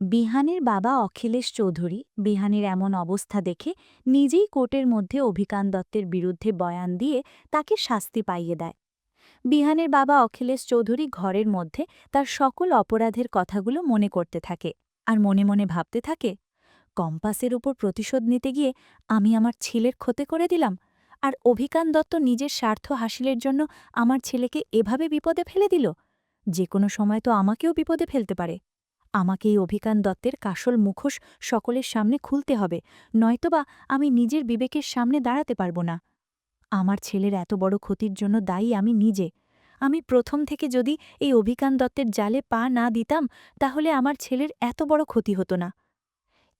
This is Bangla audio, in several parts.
বিহানের বাবা অখিলেশ চৌধুরী বিহানের এমন অবস্থা দেখে নিজেই কোর্টের মধ্যে অভিকান দত্তের বিরুদ্ধে বয়ান দিয়ে তাকে শাস্তি পাইয়ে দেয়। বিহানের বাবা অখিলেশ চৌধুরী ঘরের মধ্যে তার সকল অপরাধের কথাগুলো মনে করতে থাকে আর মনে মনে ভাবতে থাকে, কম্পাসের উপর প্রতিশোধ নিতে গিয়ে আমি আমার ছেলের ক্ষতি করে দিলাম আর অভিকান দত্ত নিজের স্বার্থ হাসিলের জন্য আমার ছেলেকে এভাবে বিপদে ফেলে দিল। যে কোনো সময় তো আমাকেও বিপদে ফেলতে পারে। আমাকে এই অভিকান দত্তের কাসল মুখোশ সকলের সামনে খুলতে হবে, নয়তোবা আমি নিজের বিবেকের সামনে দাঁড়াতে পারব না। আমার ছেলের এত বড় ক্ষতির জন্য দায়ী আমি নিজে। আমি প্রথম থেকে যদি এই অভিকান দত্তের জালে পা না দিতাম, তাহলে আমার ছেলের এত বড় ক্ষতি হতো না।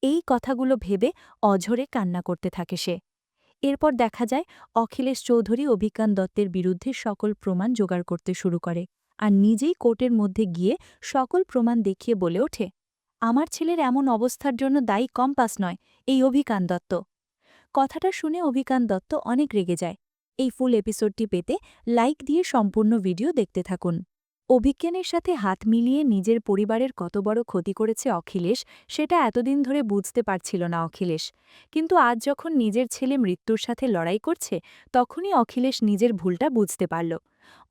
এই কথাগুলো ভেবে অঝরে কান্না করতে থাকে সে। এরপর দেখা যায় অখিলেশ চৌধুরী অভিকান দত্তের বিরুদ্ধে সকল প্রমাণ জোগাড় করতে শুরু করে। আর নিজেই কোর্টের মধ্যে গিয়ে সকল প্রমাণ দেখিয়ে বলে ওঠে, আমার ছেলের এমন অবস্থার জন্য দায়ী কম্পাস নয়, এই অভিকান দত্ত কথাটা শুনে অভিকান দত্ত অনেক রেগে যায়। এই ফুল এপিসোডটি পেতে লাইক দিয়ে সম্পূর্ণ ভিডিও দেখতে থাকুন। অভিজ্ঞানের সাথে হাত মিলিয়ে নিজের পরিবারের কত বড় ক্ষতি করেছে অখিলেশ, সেটা এতদিন ধরে বুঝতে পারছিল না অখিলেশ। কিন্তু আজ যখন নিজের ছেলে মৃত্যুর সাথে লড়াই করছে, তখনই অখিলেশ নিজের ভুলটা বুঝতে পারল।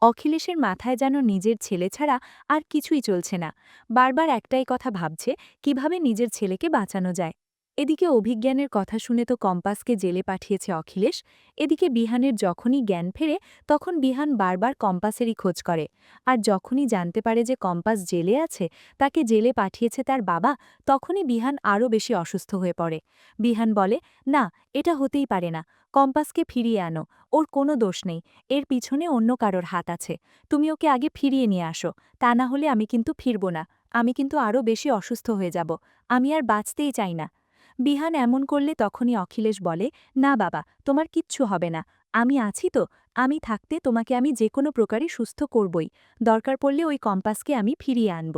অখিলেশের মাথায় যেন নিজের ছেলে ছাড়া আর কিছুই চলছে না। বারবার একটাই কথা ভাবছে, কীভাবে নিজের ছেলেকে বাঁচানো যায়? এদিকে অভিজ্ঞানের কথা শুনে তো কম্পাসকে জেলে পাঠিয়েছে অখিলেশ, এদিকে বিহানের যখনই জ্ঞান ফেরে তখন বিহান বারবার কম্পাসেরই খোঁজ করে, আর যখনই জানতে পারে যে কম্পাস জেলে আছে, তাকে জেলে পাঠিয়েছে তার বাবা, তখনই বিহান আরও বেশি অসুস্থ হয়ে পড়ে। বিহান বলে, না, এটা হতেই পারে না, কম্পাসকে ফিরিয়ে আনো, ওর কোনো দোষ নেই, এর পিছনে অন্য কারোর হাত আছে, তুমি ওকে আগে ফিরিয়ে নিয়ে আসো, তা না হলে আমি কিন্তু ফিরব না, আমি কিন্তু আরও বেশি অসুস্থ হয়ে যাব, আমি আর বাঁচতেই চাই না। বিহান এমন করলে তখনই অখিলেশ বলে, না বাবা, তোমার কিচ্ছু হবে না। আমি আছি তো, আমি থাকতে তোমাকে আমি যে কোনো প্রকারে সুস্থ করবই। দরকার পড়লে ওই কম্পাসকে আমি ফিরিয়ে আনব।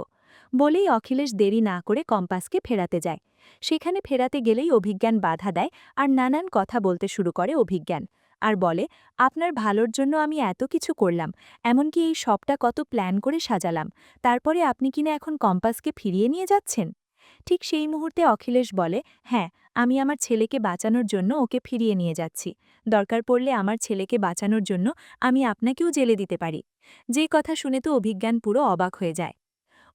বলেই অখিলেশ দেরি না করে কম্পাসকে ফেরাতে যায়। সেখানে ফেরাতে গেলেই অভিজ্ঞান বাধা দেয় আর নানান কথা বলতে শুরু করে অভিজ্ঞান। আর বলে, আপনার ভালোর জন্য আমি এত কিছু করলাম, এমনকি এই সবটা কত প্ল্যান করে সাজালাম। তারপরে আপনি কিনা এখন কম্পাসকে ফিরিয়ে নিয়ে যাচ্ছেন? ঠিক সেই মুহূর্তে অখিলেশ বলে হ্যাঁ আমি আমার ছেলেকে বাঁচানোর জন্য ওকে ফিরিয়ে নিয়ে যাচ্ছি। দরকার পড়লে আমার ছেলেকে বাঁচানোর জন্য আমি আপনাকেও জেলে দিতে পারি। যে কথা শুনে তো অভিজ্ঞান পুরো অবাক হয়ে যায়।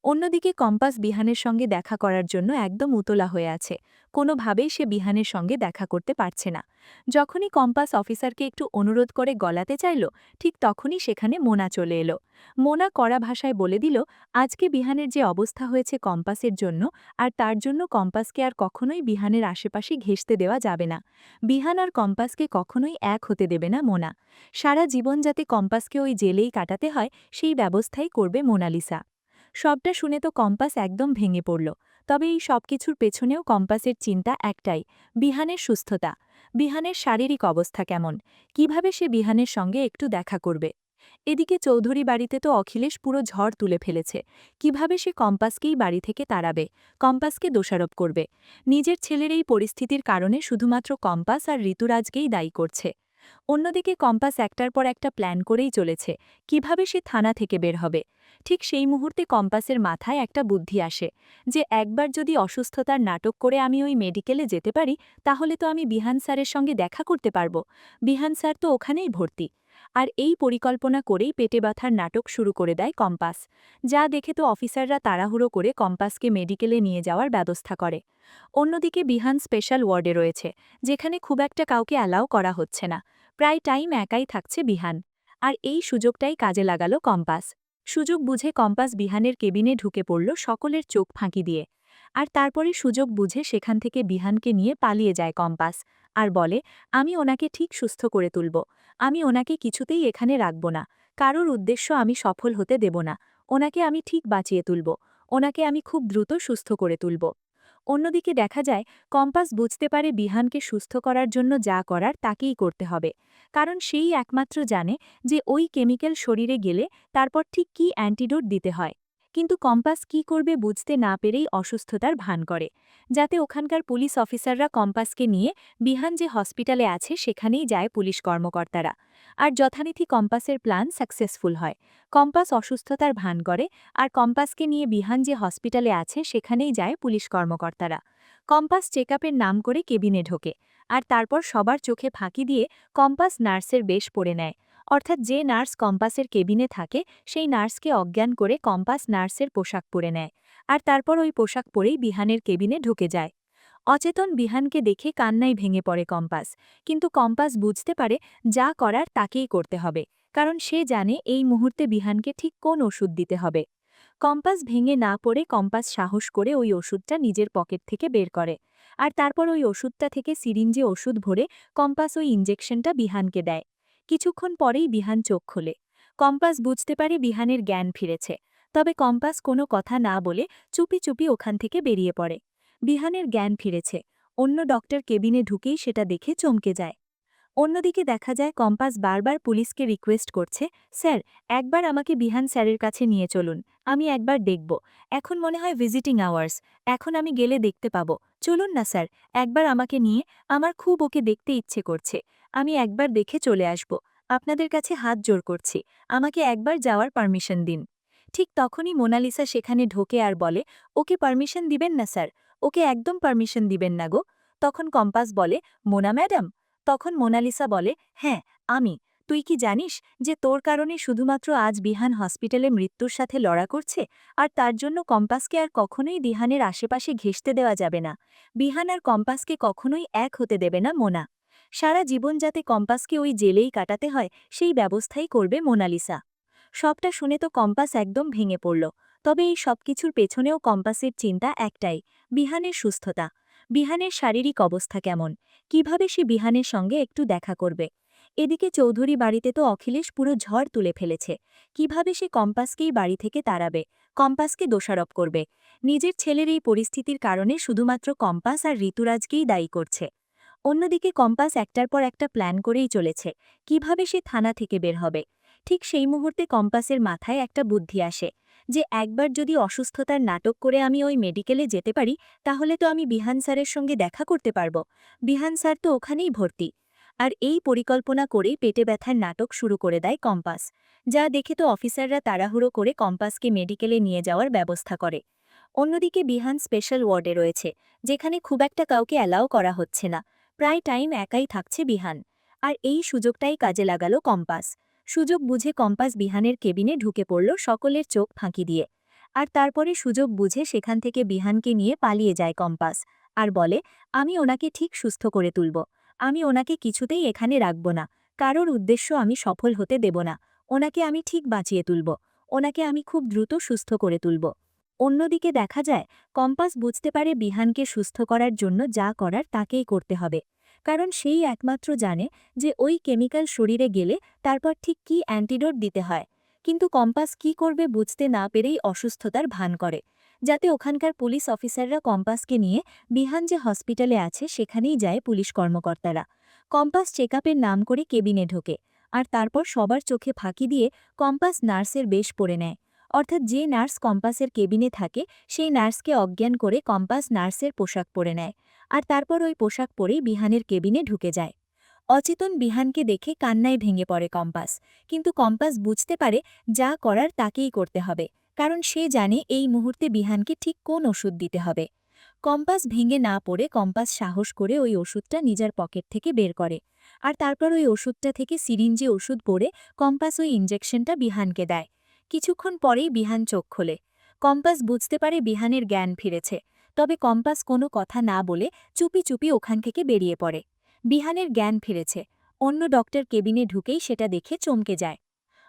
অন্যদিকে কম্পাস বিহানের সঙ্গে দেখা করার জন্য একদম উতলা হয়ে আছে। কোনোভাবেই সে বিহানের সঙ্গে দেখা করতে পারছে না। যখনই কম্পাস অফিসারকে একটু অনুরোধ করে গলাতে চাইল, ঠিক তখনই সেখানে মোনা চলে এলো। মোনা কড়া ভাষায় বলে দিল, আজকে বিহানের যে অবস্থা হয়েছে কম্পাসের জন্য, আর তার জন্য কম্পাসকে আর কখনোই বিহানের আশেপাশে ঘেঁষতে দেওয়া যাবে না। বিহান আর কম্পাসকে কখনোই এক হতে দেবে না মোনা। সারা জীবন যাতে কম্পাসকে ওই জেলেই কাটাতে হয়, সেই ব্যবস্থাই করবে মোনালিসা। সবটা শুনে তো কম্পাস একদম ভেঙে পড়ল। তবে এই সব কিছুর পেছনেও কম্পাসের চিন্তা একটাই, বিহানের সুস্থতা। বিহানের শারীরিক অবস্থা কেমন? কীভাবে সে বিহানের সঙ্গে একটু দেখা করবে? এদিকে চৌধুরী বাড়িতে তো অখিলেশ পুরো ঝড় তুলে ফেলেছে। কীভাবে সে কম্পাসকেই বাড়ি থেকে তাড়াবে? কম্পাসকে দোষারোপ করবে? নিজের ছেলের এই পরিস্থিতির কারণে শুধুমাত্র কম্পাস আর ঋতুরাজকেই দায়ী করছে। অন্যদিকে কম্পাস একটার পর একটা প্ল্যান করেই চলেছে, কীভাবে সে থানা থেকে বের হবে। ঠিক সেই মুহূর্তে কম্পাসের মাথায় একটা বুদ্ধি আসে যে, একবার যদি অসুস্থতার নাটক করে আমি ওই মেডিকেলে যেতে পারি, তাহলে তো আমি বিহান স্যারের সঙ্গে দেখা করতে পারব। বিহান স্যার তো ওখানেই ভর্তি। আর এই পরিকল্পনা করেই পেটে ব্যথার নাটক শুরু করে দেয় কম্পাস, যা দেখে তো অফিসাররা তাড়াহুড়ো করে কম্পাসকে মেডিকেলে নিয়ে যাওয়ার ব্যবস্থা করে। অন্যদিকে বিহান স্পেশাল ওয়ার্ডে রয়েছে, যেখানে খুব একটা কাউকে অ্যালাও করা হচ্ছে না। প্রায় টাইম একাই থাকছে বিহান। আর এই সুযোগটাই কাজে লাগালো কম্পাস। সুযোগ বুঝে কম্পাস বিহানের কেবিনে ঢুকে পড়ল সকলের চোখ ফাঁকি দিয়ে। আর তারপরে সুযোগ বুঝে সেখান থেকে বিহানকে নিয়ে পালিয়ে যায় কম্পাস। আর বলে, আমি ওনাকে ঠিক সুস্থ করে তুলব। আমি ওনাকে কিছুতেই এখানে রাখব না। কারোর উদ্দেশ্য আমি সফল হতে দেব না। ওনাকে আমি ঠিক বাঁচিয়ে তুলব। ওনাকে আমি খুব দ্রুত সুস্থ করে তুলব। অন্যদিকে দেখা যায়, কম্পাস বুঝতে পারে বিহানকে সুস্থ করার জন্য যা করার তাকেই করতে হবে। কারণ সেই একমাত্র জানে যে ওই কেমিক্যাল শরীরে গেলে তারপর ঠিক কী অ্যান্টিডোট দিতে হয়। কিন্তু কম্পাস কি করবে বুঝতে না পেরেই অসুস্থতার ভান করে। যাতে ওখানকার পুলিশ অফিসাররা কম্পাসকে নিয়ে বিহান যে হসপিটালে আছে সেখানেই যায় পুলিশ কর্মকর্তারা। আর যথারীতি কম্পাসের প্ল্যান সাকসেসফুল হয়। কম্পাস অসুস্থতার ভান করে আর কম্পাসকে নিয়ে বিহান যে হসপিটালে আছে সেখানেই যায় পুলিশ কর্মকর্তারা। কম্পাস চেকআপের নাম করে কেবিনে ঢোকে। আর তারপর সবার চোখে ফাঁকি দিয়ে কম্পাস নার্সের বেশ পড়ে নেয়। অর্থাৎ যে নার্স কম্পাসের কেবিনে থাকে, সেই নার্সকে অজ্ঞান করে কম্পাস নার্সের পোশাক পরে নেয় আর তারপর ওই পোশাক পরেই বিহানের কেবিনে ঢুকে যায়। অচেতন বিহানকে দেখে কান্নাই ভেঙে পড়ে কম্পাস, কিন্তু কম্পাস বুঝতে পারে যা করার তাকেই করতে হবে, কারণ সে জানে এই মুহূর্তে বিহানকে ঠিক কোন ওষুধ দিতে হবে। কম্পাস ভেঙে না পড়ে কম্পাস সাহস করে ওই ওষুধটা নিজের পকেট থেকে বের করে আর তারপর ওই ওষুধটা থেকে সিরিঞ্জে ওষুধ ভরে কম্পাস ওই ইঞ্জেকশনটা বিহানকে দেয়। কিছুক্ষণ পরেই বিহান চোখ খোলে। কম্পাস বুঝতে পারে বিহানের জ্ঞান ফিরেছে, তবে কম্পাস কোনো কথা না বলে চুপি চুপি ওখান থেকে বেরিয়ে পড়ে। বিহানের জ্ঞান ফিরেছে, অন্য ডক্টর কেবিনে ঢুকেই সেটা দেখে চমকে যায়। অন্যদিকে দেখা যায় কম্পাস বারবার পুলিশকে রিকোয়েস্ট করছে, স্যার, একবার আমাকে বিহান স্যারের কাছে নিয়ে চলুন, আমি একবার দেখব। এখন মনে হয় ভিজিটিং আওয়ার্স, এখন আমি গেলে দেখতে পাবো। চলুন না স্যার, একবার আমাকে নিয়ে, আমার খুব ওকে দেখতে ইচ্ছে করছে। আমি একবার দেখে চলে আসব। আপনাদের কাছে হাত জোর করছি। আমাকে একবার যাওয়ার পারমিশন দিন। ঠিক তখনই মোনালিসা সেখানে ঢোকে আর বলে, ওকে পারমিশন দিবেন না, স্যার। ওকে একদম পারমিশন দিবেন না গো। তখন কম্পাস বলে, মোনা ম্যাডাম। তখন মোনালিসা বলে হ্যাঁ আমি। তুই কি জানিস যে তোর কারণে শুধুমাত্র আজ বিহান হসপিটালে মৃত্যুর সাথে লড়া করছে? আর তার জন্য কম্পাসকে আর কখনোই দিহানের আশেপাশে ঘেঁষতে দেওয়া যাবে না। বিহান আর কম্পাসকে কখনোই এক হতে দেবে না মোনা। সারা জীবন যাতে কম্পাসকে ওই জেলেই কাটাতে হয়, সেই ব্যবস্থাই করবে মোনালিসা। সবটা শুনে তো কম্পাস একদম ভেঙে পড়ল। তবে এই সবকিছুর পেছনেও কম্পাসের চিন্তা একটাই, বিহানের সুস্থতা। বিহানের শারীরিক অবস্থা কেমন? কীভাবে সে বিহানের সঙ্গে একটু দেখা করবে? এদিকে চৌধুরী বাড়িতে তো অখিলেশ পুরো ঝড় তুলে ফেলেছে। কীভাবে সে কম্পাসকেই বাড়ি থেকে তাড়াবে? কম্পাসকে দোষারোপ করবে? নিজের ছেলের এই পরিস্থিতির কারণে শুধুমাত্র কম্পাস আর ঋতুরাজকেই দায়ী করছে। অন্যদিকে কম্পাস একটার পর একটা প্ল্যান করেই চলেছে, কীভাবে সে থানা থেকে বের হবে। ঠিক সেই মুহূর্তে কম্পাসের মাথায় একটা বুদ্ধি আসে, যে একবার যদি অসুস্থতার নাটক করে আমি ওই মেডিকেলে যেতে পারি, তাহলে তো আমি বিহান স্যারের সঙ্গে দেখা করতে পারব। বিহান স্যার তো ওখানেই ভর্তি। আর এই পরিকল্পনা করেই পেটে ব্যথার নাটক শুরু করে দেয় কম্পাস, যা দেখে তো অফিসাররা তাড়াহুড়ো করে কম্পাসকে মেডিকেলে নিয়ে যাওয়ার ব্যবস্থা করে। অন্যদিকে বিহান স্পেশাল ওয়ার্ডে রয়েছে, যেখানে খুব একটা কাউকে অ্যালাও করা হচ্ছে না। প্রায় টাইম একাই থাকছে বিহান। আর এই সুযোগটাই কাজে লাগালো কম্পাস। সুযোগ বুঝে কম্পাস বিহানের কেবিনে ঢুকে পড়ল সকলের চোখ ফাঁকি দিয়ে। আর তারপরে সুযোগ বুঝে সেখান থেকে বিহানকে নিয়ে পালিয়ে যায় কম্পাস। আর বলে, আমি ওনাকে ঠিক সুস্থ করে তুলব। আমি ওনাকে কিছুতেই এখানে রাখব না। কারোর উদ্দেশ্য আমি সফল হতে দেব না। ওনাকে আমি ঠিক বাঁচিয়ে তুলব। ওনাকে আমি খুব দ্রুত সুস্থ করে তুলব। অন্যদিকে দেখা যায়, কম্পাস বুঝতে পারে বিহানকে সুস্থ করার জন্য যা করার তাকেই করতে হবে। কারণ সেই একমাত্র জানে যে ওই কেমিক্যাল শরীরে গেলে তারপর ঠিক কি অ্যান্টিডোট দিতে হয়। কিন্তু কম্পাস কি করবে বুঝতে না পেরেই অসুস্থতার ভান করে। যাতে ওখানকার পুলিশ অফিসাররা কম্পাসকে নিয়ে বিহান যে হসপিটালে আছে সেখানেই যায় পুলিশ কর্মকর্তারা। কম্পাস চেকআপের নাম করে কেবিনে ঢোকে। আর তারপর সবার চোখে ফাঁকি দিয়ে কম্পাস নার্সের বেশ পড়ে নেয়। অর্থাৎ যে নার্স কম্পাসের কেবিনে থাকে, সেই নার্সকে অজ্ঞান করে কম্পাস নার্সের পোশাক পরে নেয় আর তারপর ওই পোশাক পরেই বিহানের কেবিনে ঢুকে যায়। অচেতন বিহানকে দেখে কান্নায় ভেঙে পড়ে কম্পাস, কিন্তু কম্পাস বুঝতে পারে যা করার তাকেই করতে হবে, কারণ সে জানে এই মুহূর্তে বিহানকে ঠিক কোন ওষুধ দিতে হবে। কম্পাস ভেঙে না পড়ে কম্পাস সাহস করে ওই ওষুধটা নিজের পকেট থেকে বের করে আর তারপর ওই ওষুধটা থেকে সিরিঞ্জে ওষুধ পরে কম্পাস ওই ইঞ্জেকশনটা বিহানকে দেয়। কিছুক্ষণ পরেই বিহান চোখ খোলে। কম্পাস বুঝতে পারে বিহানের জ্ঞান ফিরেছে, তবে কম্পাস কোনো কথা না বলে চুপি চুপি ওখান থেকে বেরিয়ে পড়ে। বিহানের জ্ঞান ফিরেছে, অন্য ডক্টর কেবিনে ঢুকেই সেটা দেখে চমকে যায়।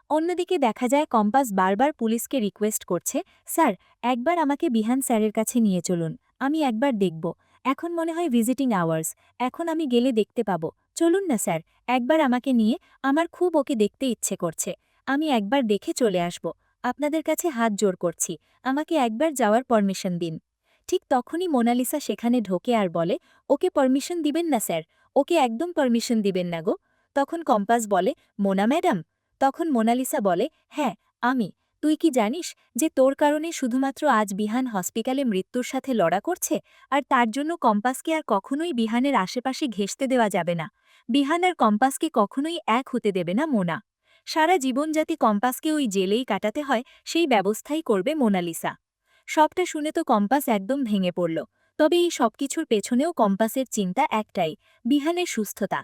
অন্যদিকে দেখা যায় কম্পাস বারবার পুলিশকে রিকোয়েস্ট করছে, স্যার, একবার আমাকে বিহান স্যারের কাছে নিয়ে চলুন, আমি একবার দেখব। এখন মনে হয় ভিজিটিং আওয়ার্স, এখন আমি গেলে দেখতে পাবো। চলুন না স্যার, একবার আমাকে নিয়ে, আমার খুব ওকে দেখতে ইচ্ছে করছে। আমি একবার দেখে চলে আসব। আপনাদের কাছে হাত জোর করছি। আমাকে একবার যাওয়ার পারমিশন দিন। ঠিক তখনই মোনালিসা সেখানে ঢোকে আর বলে, ওকে পারমিশন দিবেন না, স্যার। ওকে একদম পারমিশন দিবেন না গো। তখন কম্পাস বলে, মোনা ম্যাডাম। তখন মোনালিসা বলে হ্যাঁ আমি। তুই কি জানিস যে তোর কারণে শুধুমাত্র আজ বিহান হসপিটালে মৃত্যুর সাথে লড়া করছে? আর তার জন্য কম্পাসকে আর কখনোই বিহানের আশেপাশে ঘেঁষতে দেওয়া যাবে না। বিহান আর কম্পাসকে কখনোই এক হতে দেবে না মোনা। সারা জীবন যাতে কম্পাসকে ওই জেলেই কাটাতে হয়, সেই ব্যবস্থাই করবে মোনালিসা। সবটা শুনে তো কম্পাস একদম ভেঙে পড়ল। তবে এই সবকিছুর পেছনেও কম্পাসের চিন্তা একটাই, বিহানের সুস্থতা।